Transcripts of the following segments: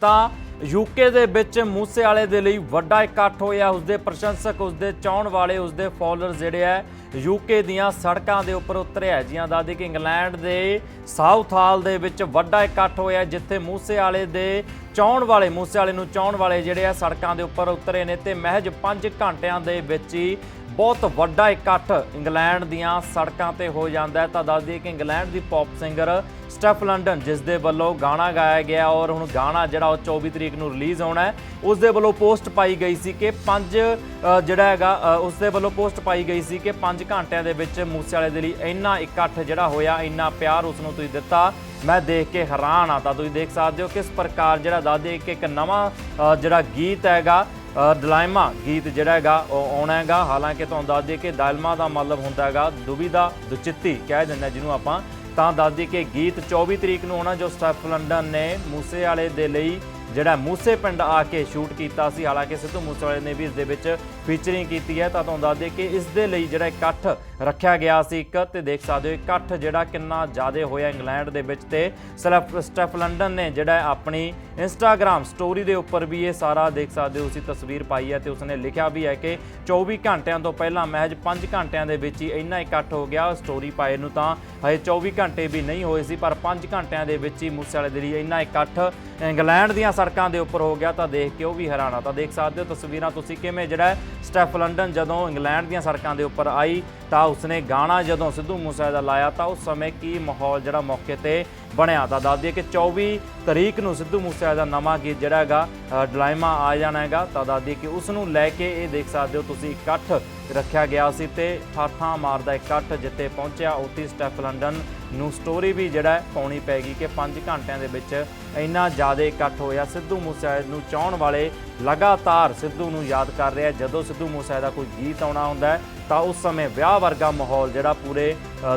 ਤਾਂ ਯੂਕੇ ਦੇ ਵਿੱਚ ਮੂਸੇ ਵਾਲੇ ਦੇ ਲਈ ਵੱਡਾ ਇਕੱਠ ਹੋਇਆ। ਉਸਦੇ ਪ੍ਰਸ਼ੰਸਕ, ਉਸਦੇ ਚਾਹਣ ਵਾਲੇ, ਉਸਦੇ ਫਾਲੋਅਰਸ ਜਿਹੜੇ ਆ ਯੂਕੇ ਦੀਆਂ ਸੜਕਾਂ ਦੇ ਉੱਪਰ ਉਤਰਿਆ। ਆ ਜੀਆਂ ਦਾਦੀ ਕਿ ਇੰਗਲੈਂਡ ਦੇ ਸਾਊਥ ਹਾਲ ਦੇ ਵਿੱਚ ਵੱਡਾ ਇਕੱਠ ਹੋਇਆ, ਜਿੱਥੇ ਮੂਸੇ ਵਾਲੇ ਦੇ ਚਾਹਣ ਵਾਲੇ, ਮੂਸੇ ਵਾਲੇ ਨੂੰ ਚਾਹਣ ਵਾਲੇ ਜਿਹੜੇ ਆ ਸੜਕਾਂ ਦੇ ਉੱਪਰ ਉਤਰੇ ਨੇ। ਤੇ ਮਹਿਜ 5 ਘੰਟਿਆਂ ਦੇ ਵਿੱਚ ਹੀ ਬਹੁਤ ਵੱਡਾ ਇਕੱਠ ਇੰਗਲੈਂਡ ਦੀਆਂ ਸੜਕਾਂ ਤੇ ਹੋ ਜਾਂਦਾ ਹੈ। ਤਾਂ ਦੱਸ ਦਈਏ ਕਿ ਇੰਗਲੈਂਡ ਦੀ ਪੌਪ ਸਿੰਗਰ ਸਟੈਫ ਲੰਡਨ ਜਿਸ ਦੇ ਵੱਲੋਂ ਗਾਣਾ ਗਾਇਆ ਗਿਆ ਔਰ ਹੁਣ ਗਾਣਾ ਜਿਹੜਾ ਉਹ 24 ਤਰੀਕ ਨੂੰ ਰਿਲੀਜ਼ ਹੋਣਾ ਹੈ ਉਸ ਦੇ ਵੱਲੋਂ ਪੋਸਟ ਪਾਈ ਗਈ ਸੀ ਕਿ ਪੰਜ ਜਿਹੜਾ ਹੈਗਾ ਅ, ਉਸ ਦੇ ਵੱਲੋਂ ਪੋਸਟ ਪਾਈ ਗਈ ਸੀ ਕਿ 5 ਘੰਟਿਆਂ ਦੇ ਵਿੱਚ ਮੂਸੇ ਵਾਲੇ ਦੇ ਲਈ ਇੰਨਾ ਇਕੱਠ ਜਿਹੜਾ ਹੋਇਆ ਇੰਨਾ ਪਿਆਰ ਉਸ ਨੂੰ ਤੁਸੀਂ ਦਿੱਤਾ। ਮੈਂ ਦੇਖ ਕੇ ਹੈਰਾਨ ਆ ਤਾਂ ਤੁਸੀਂ ਦੇਖ ਸਕਦੇ ਹੋ ਕਿਸ ਪ੍ਰਕਾਰ ਜਿਹੜਾ ਦੱਸ ਦਈਏ ਕਿ ਇੱਕ ਨਵਾਂ ਜਿਹੜਾ ਗੀਤ ਹੈਗਾ ਅ, ਗੀਤ ਜਿਹੜਾ ਹੈਗਾ ਉਹ ਆਉਣਾ ਹੈਗਾ। ਹਾਲਾਂਕਿ ਤੁਹਾਨੂੰ ਦੱਸ ਦਈਏ ਕਿ ਡਾਇਲਮਾ ਦਾ ਮਤਲਬ ਹੁੰਦਾ ਹੈਗਾ ਦੁਬਿਧਾ ਦੁਚਿੱਤੀ ਕਹਿ ਦਿੰਦੇ ਹਾਂ ਜਿਹਨੂੰ ਆਪਾਂ। ਤਾਂ ਦੱਸ ਦਈਏ ਕਿ ਗੀਤ 24 ਤਰੀਕ ਨੂੰ ਆਉਣਾ ਜੋ ਸਟੈਫ ਲੰਡਨ ਨੇ ਮੂਸੇ ਵਾਲੇ ਦੇ ਲਈ ਜਿਹੜਾ ਮੂਸੇ ਪਿੰਡ ਆ ਕੇ ਸ਼ੂਟ ਕੀਤਾ ਸੀ। ਹਾਲਾਂਕਿ ਸਿੱਧੂ ਮੂਸੇ ਵਾਲੇ ਨੇ ਵੀ ਇਸ ਦੇ ਵਿੱਚ ਫੀਚਰਿੰਗ ਕੀਤੀ ਹੈ, ਤਾਂ ਤੁਹਾਨੂੰ ਦੱਸ ਦਈਏ ਕਿ ਇਸ ਦੇ ਲਈ ਜਿਹੜਾ ਇਕੱਠ ਰੱਖਿਆ ਗਿਆ ਸੀ ਇੱਕ, ਤੇ ਦੇਖ ਸਕਦੇ ਹੋ ਇਕੱਠ ਜਿਹੜਾ ਕਿੰਨਾ ਜ਼ਿਆਦਾ ਹੋਇਆ ਇੰਗਲੈਂਡ ਦੇ ਵਿੱਚ ਤੇ ਸਲੈਫ ਸਟੈਫ ਲੰਡਨ ਨੇ ਜਿਹੜਾ ਆਪਣੀ ਇੰਸਟਾਗ੍ਰam ਸਟੋਰੀ ਦੇ ਉੱਪਰ ਵੀ ਇਹ ਸਾਰਾ ਦੇਖ ਸਕਦੇ ਹੋ ਉਸੇ ਤਸਵੀਰ ਪਾਈ ਹੈ ਤੇ ਉਸਨੇ ਲਿਖਿਆ ਵੀ ਹੈ ਕਿ 24 ਘੰਟਿਆਂ ਤੋਂ ਪਹਿਲਾਂ ਮਹਿਜ 5 ਘੰਟਿਆਂ ਦੇ ਵਿੱਚ ਹੀ ਇੰਨਾ ਇਕੱਠ ਹੋ ਗਿਆ। ਸਟੋਰੀ ਪਾਏ ਨੂੰ ਤਾਂ ਹਜੇ 24 ਘੰਟੇ ਵੀ ਨਹੀਂ ਹੋਏ ਸੀ, ਪਰ 5 ਘੰਟਿਆਂ ਦੇ ਵਿੱਚ ਹੀ ਮੂਸੇ ਵਾਲੇ ਦੇ ਲਈ ਇੰਨਾ ਇਕੱਠ ਇੰਗਲੈਂਡ ਦੀਆਂ ਸੜਕਾਂ ਦੇ ਉੱਪਰ ਹੋ ਗਿਆ, ਤਾਂ ਦੇਖ ਕੇ ਉਹ ਵੀ ਹੈਰਾਨ ਆ। ਤਾਂ ਦੇਖ ਸਕਦੇ ਹੋ ਤਸਵੀਰਾਂ ਤੁਸੀਂ ਕਿਵੇਂ ਜਿਹੜਾ ਸਟੈਫ ਲੰਡਨ ਜਦੋਂ ਇੰਗਲੈਂਡ ਦੀਆਂ ਸੜਕਾਂ ਦੇ ਉੱਪਰ ਆਈ ਤਾਂ ਉਸਨੇ ਗਾਣਾ ਜਦੋਂ ਸਿੱਧੂ ਮੂਸੇ ਦਾ ਲਾਇਆ ਤਾਂ ਉਸ ਸਮੇਂ ਕੀ ਮਾਹੌਲ ਜਿਹੜਾ ਮੌਕੇ ਤੇ ਬਣਿਆ? ਤਾਂ ਦੱਸ ਦਈਏ ਕਿ 24 ਤਰੀਕ ਨੂੰ ਸਿੱਧੂ ਮੂਸੇ ਦਾ ਨਵਾਂ ਗੀਤ ਜਿਹੜਾ ਹੈਗਾ ਅ, ਡਲਾਈਮਾ ਆ ਜਾਣਾ ਹੈਗਾ। ਤਾਂ ਦੱਸ ਦਈਏ ਕਿ ਉਸ ਨੂੰ ਲੈ ਕੇ ਇਹ ਦੇਖ ਸਕਦੇ ਹੋ ਤੁਸੀਂ ਇਕੱਠ ਰੱਖਿਆ ਗਿਆ ਸੀ ਤੇ ਠਾਠਾਂ ਮਾਰਦਾ ਇਕੱਠ ਜਿੱਥੇ ਪਹੁੰਚਿਆ ਉੱਥੇ ਸਟੈਫ ਲੰਡਨ ਨੂੰ ਸਟੋਰੀ ਵੀ ਜਿਹੜਾ ਪਾਉਣੀ ਪੈਗੀ ਕਿ 5 ਘੰਟਿਆਂ ਦੇ ਵਿੱਚ ਇੰਨਾ ਜ਼ਿਆਦਾ ਇਕੱਠ ਹੋਇਆ। ਸਿੱਧੂ ਮੂਸੇਵਾਲੇ ਨੂੰ ਚਾਹਣ ਵਾਲੇ ਲਗਾਤਾਰ ਸਿੱਧੂ ਨੂੰ ਯਾਦ ਕਰ ਰਿਹਾ। ਜਦੋਂ ਸਿੱਧੂ ਮੂਸੇਵਾਲੇ ਦਾ ਕੋਈ ਗੀਤ ਆਉਣਾ ਹੁੰਦਾ ਤਾਂ ਉਸ ਸਮੇਂ ਵਿਆਹ ਵਰਗਾ ਮਾਹੌਲ ਜਿਹੜਾ ਪੂਰੇ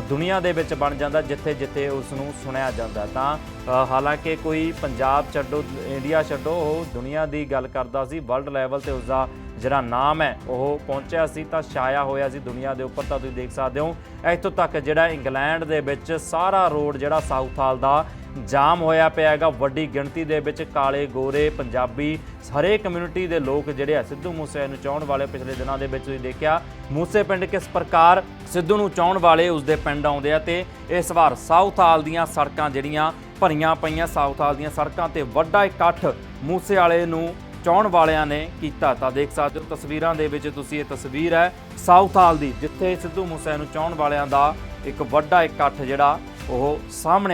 ਦੁਨੀਆ ਦੇ ਵਿੱਚ ਬਣ ਜਾਂਦਾ ਜਿੱਥੇ ਜਿੱਥੇ ਉਸ ਨੂੰ ਸੁਣਿਆ ਜਾਂਦਾ ਤਾਂ ਹਾਲਾਂਕਿ ਕੋਈ ਪੰਜਾਬ ਛੱਡੋ, ਇੰਡੀਆ ਛੱਡੋ, ਉਹ ਦੁਨੀਆ ਦੀ ਗੱਲ ਕਰਦਾ ਸੀ, ਵਰਲਡ ਲੈਵਲ ਤੇ ਉਸ ਦਾ ਜਿਹੜਾ ਨਾਮ ਹੈ, ਉਹ ਪਹੁੰਚਿਆ ਸੀ, ਤਾਂ ਛਾਇਆ ਹੋਇਆ ਸੀ ਦੁਨੀਆ ਦੇ ਉੱਪਰ, ਤਾਂ ਤੁਸੀਂ ਦੇਖ ਸਕਦੇ ਹੋ। ਇੱਥੋਂ ਤੱਕ ਜਿਹੜਾ ਇੰਗਲੈਂਡ ਦੇ ਵਿੱਚ ਸਾਰਾ ਰੋਡ ਜਿਹੜਾ ਸਾਊਥ ਹਾਲ ਦਾ ਜਾਮ ਹੋਇਆ ਪਿਆ ਹੈਗਾ। ਵੱਡੀ ਗਿਣਤੀ ਦੇ ਵਿੱਚ ਕਾਲੇ ਗੋਰੇ, ਪੰਜਾਬੀ, ਹਰੇਕ ਕਮਿਊਨਿਟੀ ਦੇ ਲੋਕ ਜਿਹੜੇ ਆ ਸਿੱਧੂ ਮੂਸੇ ਨੂੰ ਚਾਹਣ ਵਾਲੇ ਪਿਛਲੇ ਦਿਨਾਂ ਦੇ ਵਿੱਚ ਤੁਸੀਂ ਦੇਖਿਆ, ਮੂਸੇ ਪਿੰਡ ਕਿਸ ਪ੍ਰਕਾਰ ਸਿੱਧੂ ਨੂੰ ਚਾਹਣ ਵਾਲੇ ਉਸਦੇ ਪਿੰਡ ਆਉਂਦੇ ਆ ਤੇ ਇਸ ਵਾਰ ਸਾਊਥ ਹਾਲ ਦੀਆਂ ਸੜਕਾਂ ਜਿਹੜੀਆਂ ਭਰੀਆਂ ਪਈਆਂ ਸਾਊਥ ਹਾਲ ਦੀਆਂ ਸੜਕਾਂ ਤੇ ਵੱਡਾ ਇਕੱਠ ਮੂਸੇ ਵਾਲੇ ਨੂੰ ਚਾਹਣ ਵਾਲਿਆਂ ਨੇ ਕੀਤਾ। ਤਾਂ ਦੇਖ ਸਕਦੇ ਹੋ ਤਸਵੀਰਾਂ ਦੇ ਵਿੱਚ ਤੁਸੀਂ ਇਹ ਤਸਵੀਰ ਹੈ ਸਾਊਥ ਹਾਲ ਦੀ, ਜਿੱਥੇ ਸਿੱਧੂ ਮੂਸੇ ਨੂੰ ਚਾਹਣ ਵਾਲਿਆਂ ਦਾ ਇੱਕ ਵੱਡਾ ਇਕੱਠ ਜਿਹੜਾ ਉਹ ਸਾਹਮਣੇ